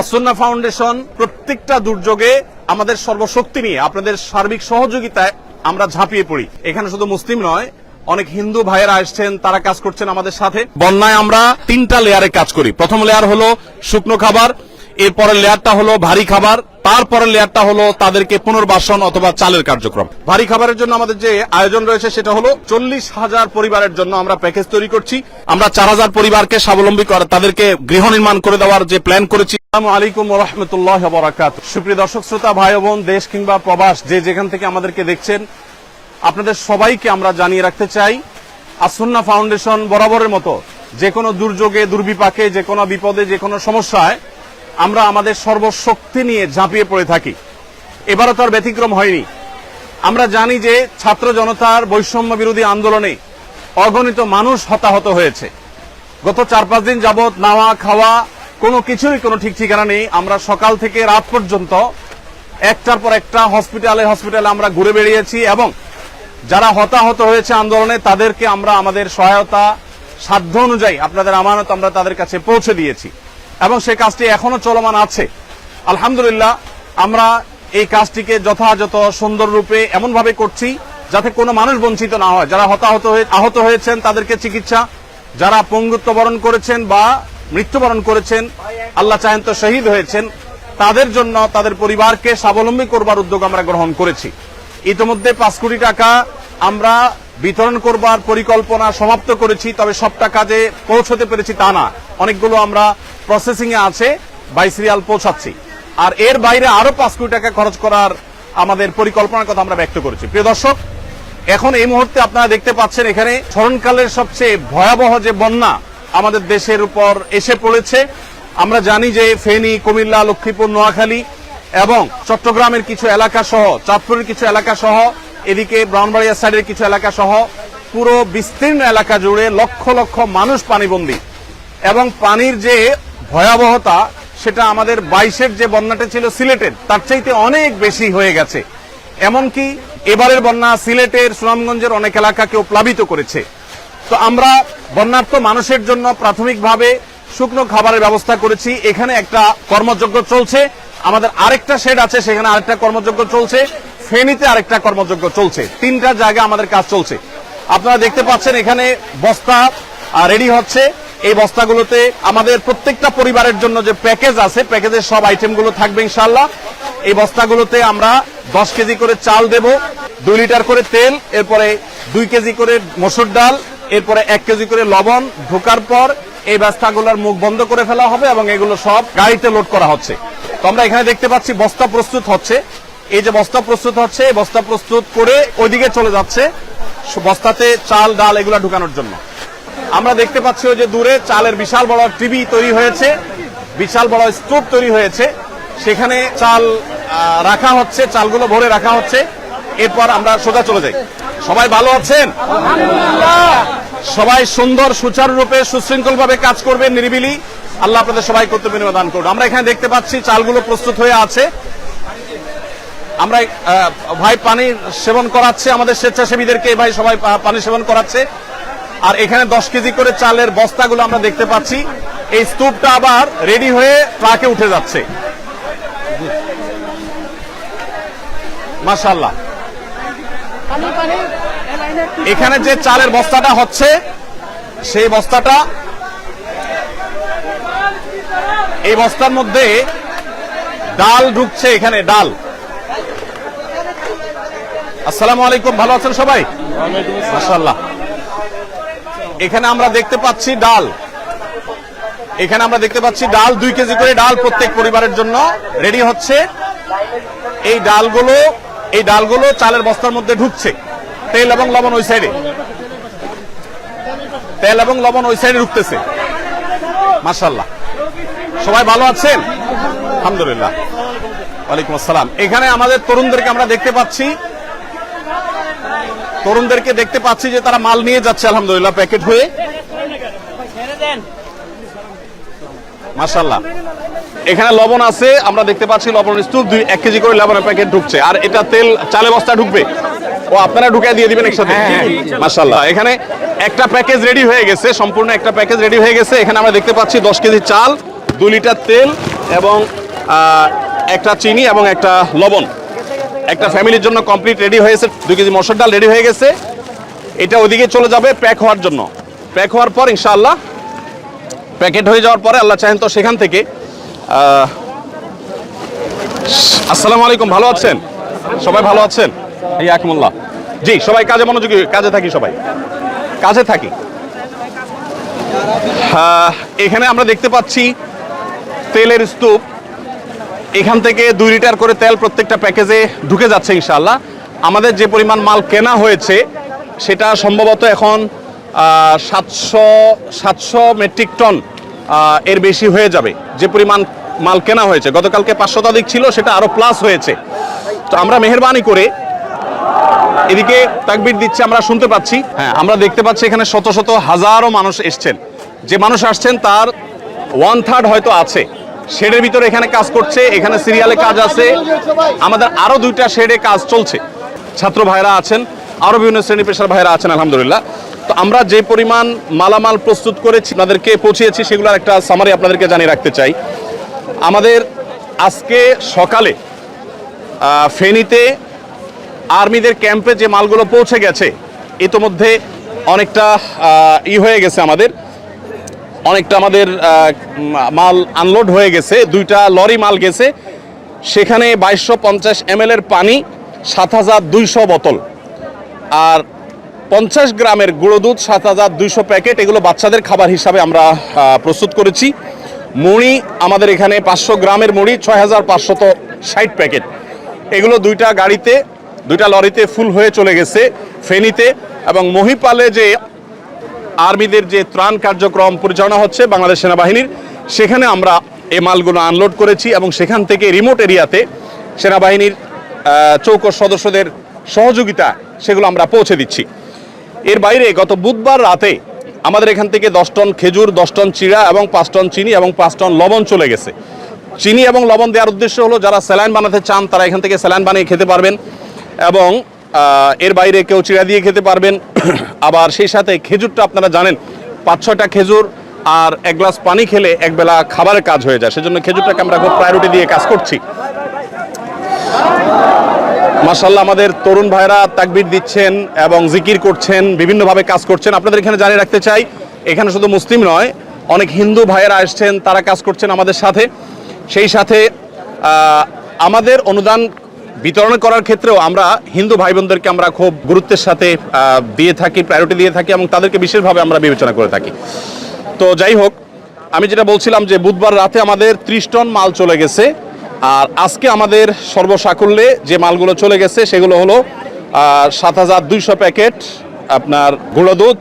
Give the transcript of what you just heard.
আসন্না foundation প্রত্যেকটা দুর্যোগে আমাদের সর্বশক্তি নিয়ে, আপনাদের সার্বিক সহযোগিতায় আমরা ঝাঁপিয়ে পড়ি। এখানে শুধু মুসলিম নয়, অনেক হিন্দু ভাইয়েরা আসছেন, তারা কাজ করছেন আমাদের সাথে। বন্যায় আমরা তিনটা লেয়ারে কাজ করি। প্রথম লেয়ার হলো শুকনো খাবার এরপরের লেয়ারটা হলো ভারী খাবার, তারপরের লেয়ারটা হলো তাদেরকে পুনর্বাসন অথবা চালের কার্যক্রম। ভারী খাবারের জন্য আমাদের যে আয়োজন রয়েছে সেটা হলো চল্লিশ হাজার পরিবারের জন্য আমরা প্যাকেজ তৈরি করছি। আমরা চার হাজার পরিবারকে স্বাবলম্বী করে, তাদেরকে গৃহ নির্মাণ করে দেওয়ার যে প্ল্যান করেছি। সুপ্রিয় দর্শক, শ্রোতা, ভাই বোন, দেশ কিংবা প্রবাস, যে যেখান থেকে আমাদেরকে দেখছেন, আপনাদের সবাইকে আমরা জানিয়ে রাখতে চাই, আসন্না ফাউন্ডেশন বরাবরের মতো, যে কোনো দুর্যোগে, দুর্বিপাকে, যে কোনো বিপদে, যে কোনো সমস্যায় আমরা আমাদের সর্বশক্তি নিয়ে ঝাঁপিয়ে পড়ে থাকি। এবারও তার ব্যতিক্রম হয়নি। আমরা জানি যে ছাত্র জনতার বৈষম্য বিরোধী আন্দোলনে অগণিত মানুষ হতাহত হয়েছে। গত চার পাঁচ দিন যাবৎ নাওয়া, খাওয়া, কোনো কিছুরই কোনো ঠিক ঠিকানা নেই। আমরা সকাল থেকে রাত পর্যন্ত একটার পর একটা হসপিটালে হসপিটালে আমরা ঘুরে বেরিয়েছি এবং যারা হতাহত হয়েছে আন্দোলনে, তাদেরকে আমরা আমাদের সহায়তা সাধ্য অনুযায়ী, আপনাদের আমানত আমরা তাদের কাছে পৌঁছে দিয়েছি। এবং সেই কাজটি এখনও চলমান আছে। আলহামদুলিল্লাহ, আমরা এই কাজটিকে যথাযথ সুন্দর রূপে এমন ভাবে করছি যাতে কোনো মানুষ বঞ্চিত না হয়। যারা হতাহত হয়ে আহত হয়েছেন, তাদেরকে চিকিৎসা, যারা পঙ্গুত্ব বরণ করেছেন বা মৃত্যুবরণ করেছেন, আল্লাহ চাহেন তো শহীদ হয়েছেন, তাদের জন্য, তাদের পরিবারকে স্বাবলম্বী করবার উদ্যোগ আমরা গ্রহণ করেছি। ইতিমধ্যে পাঁচ কোটি টাকা আমরা বিতরণ করবার পরিকল্পনা সমাপ্ত করেছি, তবে সবটা কাজে পৌঁছতে পেরেছি তা না। অনেকগুলো আমরা প্রসেসিং এ আছে বাই সিরিয়াল পৌঁছাচ্ছি। আর এর বাইরে আরও পাঁচ কোটি টাকা খরচ করার আমাদের পরিকল্পনার কথা আমরা ব্যক্ত করেছি। প্রিয় দর্শক, এখন এই মুহূর্তে আপনারা দেখতে পাচ্ছেন এখানে স্মরণকালের সবচেয়ে ভয়াবহ যে বন্যা আমাদের দেশের উপর এসে পড়েছে। আমরা জানি যে ফেনী, কুমিল্লা, লক্ষ্মীপুর, নোয়াখালী এবং চট্টগ্রামের কিছু এলাকা সহ, চাঁদপুরের কিছু এলাকা সহ এদিকে ব্রাউনবাড়িয়া সাইডের কিছু এলাকা সহ পুরো বিস্তীর্ণ এলাকা জুড়ে লক্ষ লক্ষ মানুষ পানিবন্দী। এবং পানির যে ভয়াবহতা, সেটা আমাদের বাইশের যে বন্যাটা ছিল সিলেটের, তার চাইতে অনেক বেশি হয়ে গেছে। এমনকি এবারের বন্যা সিলেটের, সুনামগঞ্জের অনেক এলাকাকেও প্লাবিত করেছে। তো আমরা বন্যার্থ মানুষের জন্য প্রাথমিকভাবে শুকনো খাবারের ব্যবস্থা করেছি। এখানে একটা কর্মযজ্ঞ চলছে। আমাদের আরেকটা শেড আছে, সেখানে আরেকটা কর্মযজ্ঞ চলছে। ফেনীতে আরেকটা কর্মযজ্ঞ চলছে। তিনটা জায়গায় আমাদের কাজ চলছে। আপনারা দেখতে পাচ্ছেন এখানে বস্তা রেডি হচ্ছে। এই বস্তাগুলোতে আমাদের প্রত্যেকটা পরিবারের জন্য যে প্যাকেজ আছে, প্যাকেজের সব আইটেমগুলো থাকবে ইনশাল্লাহ এই বস্তাগুলোতে আমরা দশ কেজি করে চাল দেব, দুই লিটার করে তেল, এরপরে দুই কেজি করে মসুর ডাল, এরপরে এক কেজি করে লবণ, ঢোকার পর এই বস্তাগুলোর মুখ বন্ধ করে ফেলা হবে এবং এগুলো সব গাড়িতে লোড করা হচ্ছে। তো আমরা এখানে দেখতে পাচ্ছি বস্তা প্রস্তুত হচ্ছে। এই যে বস্তা প্রস্তুত হচ্ছে বস্তা প্রস্তুত করে ওইদিকে চলে যাচ্ছে বস্তাতে চাল, ডাল এগুলো ঢুকানোর জন্য। আমরা দেখতে পাচ্ছি ওই যে দূরে চালের বিশাল বড় টিভি তৈরি হয়েছে, বিশাল বড় স্টোভ তৈরি হয়েছে। সেখানে চাল রাখা হচ্ছে, চালগুলো ভরে রাখা হচ্ছে। এরপর আমরা সোজা চলে যাই। সবাই ভালো আছেন? সবাই সুন্দর সুচারুরূপে সুশৃঙ্খল ভাবে কাজ করবেন নিরিবিলি। আল্লাহ আপনাদের সবাই কর্তব্য দান করুন। আমরা এখানে দেখতে পাচ্ছি চালগুলো প্রস্তুত হয়ে আছে। আমরা ভাই পানি সেবন করাচ্ছে, আমাদের স্বেচ্ছাসেবীদেরকে ভাই সবাই পানি সেবন করাচ্ছে। আর এখানে দশ কেজি করে চালের বস্তাগুলো আমরা দেখতে পাচ্ছি। এই স্তূপটা আবার রেডি হয়ে ট্রাকে উঠে যাচ্ছে। মাশাল্লাহ এখানে যে চালের বস্তাটা হচ্ছে, সেই বস্তাটা এই বস্তার মধ্যে ডাল ঢুকছে এখানে, ডাল। আসসালামু আলাইকুম ভালো আছেন সবাই? মাশাল্লাহ এখানে আমরা দেখতে পাচ্ছি ডাল। এখানে আমরা দেখতে পাচ্ছি ডাল দুই কেজি করে ডাল প্রত্যেক পরিবারের জন্য। রেডি হচ্ছে। এই ডালগুলো এই ডালগুলো চালের বস্তার মধ্যে ঢুকছে। তেল এবং লবণ ওই সাইডে। তেল এবং লবণ ওই সাইডে ঢুকতেছে। মাশাল্লাহ সবাই ভালো আছেন? আলহামদুলিল্লাহ। ওয়ালাইকুম আসসালাম। এখানে আমাদের তরুণদেরকে আমরা দেখতে পাচ্ছি। তরুণদেরকে দেখতে পাচ্ছি যে তারা মাল নিয়ে যাচ্ছে আলহামদুলিল্লাহ প্যাকেট হয়ে। মাশাল্লাহ এখানে লবণ আছে আমরা দেখতে পাচ্ছি লবণ স্তূপ দুই এক কেজি করে লবণের প্যাকেট ঢুকছে। আর এটা তেল চালে বস্তা ঢুকবে? ও আপনারা ঢুকে দিয়ে দিবেন একসাথে? মাশাল্লাহ এখানে একটা প্যাকেজ রেডি হয়ে গেছে সম্পূর্ণ একটা প্যাকেজ রেডি হয়ে গেছে। এখানে আমরা দেখতে পাচ্ছি দশ কেজি চাল দু লিটার তেল এবং একটা চিনি এবং একটা লবণ। একটা ফ্যামিলির জন্য কমপ্লিট রেডি হয়েছে দুই কেজি মসুর ডাল রেডি হয়ে গেছে। এটা ওদিকে চলে যাবে প্যাক হওয়ার জন্য। প্যাক হওয়ার পর ইনশাআল্লাহ প্যাকেট হয়ে যাওয়ার পরে আল্লাহ চাহেন তো সেখান থেকে। আসসালামু আলাইকুম, ভালো আছেন? সবাই ভালো আছেন? এই আকমুল্লাহ জি, সবাই কাজে মনোযোগী, কাজে থাকি সবাই। কাজে থাকি। এখানে আমরা দেখতে পাচ্ছি তেলের স্তূপ। এখান থেকে দুই লিটার করে তেল প্রত্যেকটা প্যাকেজে ঢুকে যাচ্ছে ইনশাআল্লাহ। আমাদের যে পরিমাণ মাল কেনা হয়েছে, সেটা সম্ভবত এখন সাতশো সাতশো মেট্রিক টন এর বেশি হয়ে যাবে। যে পরিমাণ মাল কেনা হয়েছে, গতকালকে পাঁচ শতাধিক ছিল, সেটা আরও প্লাস হয়েছে। তো আমরা মেহরবানি করে এদিকে তাকবির দিচ্ছে, আমরা শুনতে পাচ্ছি। হ্যাঁ আমরা দেখতে পাচ্ছি এখানে শত শত হাজারো মানুষ এসছেন। যে মানুষ আসছেন, তার ওয়ান থার্ড হয়তো আছে। শেডের ভিতরে এখানে কাজ করছে, এখানে সিরিয়ালে কাজ আছে। আমাদের আরও দুইটা শেডে কাজ চলছে। ছাত্র ভাইরা আছেন, আরও বিভিন্ন শ্রেণি পেশার ভাইরা আছেন, আলহামদুলিল্লাহ। তো আমরা যে পরিমাণ মালামাল প্রস্তুত করেছি, আপনাদেরকে পৌঁছিয়েছি, সেগুলোর একটা সামারি আপনাদেরকে জানিয়ে রাখতে চাই। আমাদের আজকে সকালে ফেনীতে আর্মিদের ক্যাম্পে যে মালগুলো পৌঁছে গেছে ইতোমধ্যে অনেকটা ই হয়ে গেছে আমাদের। অনেকটা আমাদের মাল আনলোড হয়ে গেছে। দুইটা লরি মাল গেছে। সেখানে বাইশশো পঞ্চাশ এম এর পানি, সাত হাজার দুইশো বোতল। আর পঞ্চাশ গ্রামের গুঁড়ো দুধ, সাত হাজার দুইশো প্যাকেট, এগুলো বাচ্চাদের খাবার হিসাবে আমরা প্রস্তুত করেছি। মুড়ি আমাদের এখানে পাঁচশো গ্রামের মুড়ি, ছয় হাজার পাঁচশত ষাট প্যাকেট। এগুলো দুইটা গাড়িতে, দুইটা লরিতে ফুল হয়ে চলে গেছে ফেনীতে। এবং মহিপালে যে আর্মিদের যে ত্রাণ কার্যক্রম পরিচালনা হচ্ছে বাংলাদেশ সেনাবাহিনীর, সেখানে আমরা এ মালগুলো আনলোড করেছি এবং সেখান থেকে রিমোট এরিয়াতে সেনাবাহিনীর চৌকস সদস্যদের সহযোগিতা, সেগুলো আমরা পৌঁছে দিচ্ছি। এর বাইরে গত বুধবার রাতে আমাদের এখান থেকে দশ টন খেজুর, দশ টন চিড়া এবং পাঁচ টন চিনি এবং পাঁচ টন লবণ চলে গেছে। চিনি এবং লবণ দেওয়ার উদ্দেশ্য হলো যারা স্যালাইন বানাতে চান, তারা এখান থেকে স্যালাইন বানিয়ে খেতে পারবেন এবং এর বাইরে কেউ চিড়া দিয়ে খেতে পারবেন। আবার সেই সাথে খেজুরটা আপনারা জানেন, পাঁচ ছয়টা খেজুর আর এক গ্লাস পানি খেলে একবেলা খাবারের কাজ হয়ে যায়। সেজন্য খেজুরটাকে আমরা খুব প্রায়োরিটি দিয়ে কাজ করছি। মাসাল্লাহ আমাদের তরুণ ভাইরা তাকবির দিচ্ছেন এবং জিকির করছেন, বিভিন্নভাবে কাজ করছেন। আপনাদের এখানে জানিয়ে রাখতে চাই, এখানে শুধু মুসলিম নয়, অনেক হিন্দু ভাইয়েরা আসছেন তারা কাজ করছেন আমাদের সাথে। সেই সাথে আমাদের অনুদান বিতরণ করার ক্ষেত্রেও আমরা হিন্দু ভাই বোনদেরকে আমরা খুব গুরুত্বের সাথে দিয়ে থাকি প্রায়োরিটি দিয়ে থাকি এবং তাদেরকে বিশেষভাবে আমরা বিবেচনা করে থাকি। তো যাই হোক, আমি যেটা বলছিলাম যে বুধবার রাতে আমাদের ত্রিশ টন মাল চলে গেছে। আর আজকে আমাদের সর্বসাকুল্যে যে মালগুলো চলে গেছে সেগুলো হলো সাত হাজার দুইশো প্যাকেট আপনার গুঁড়ো দুধ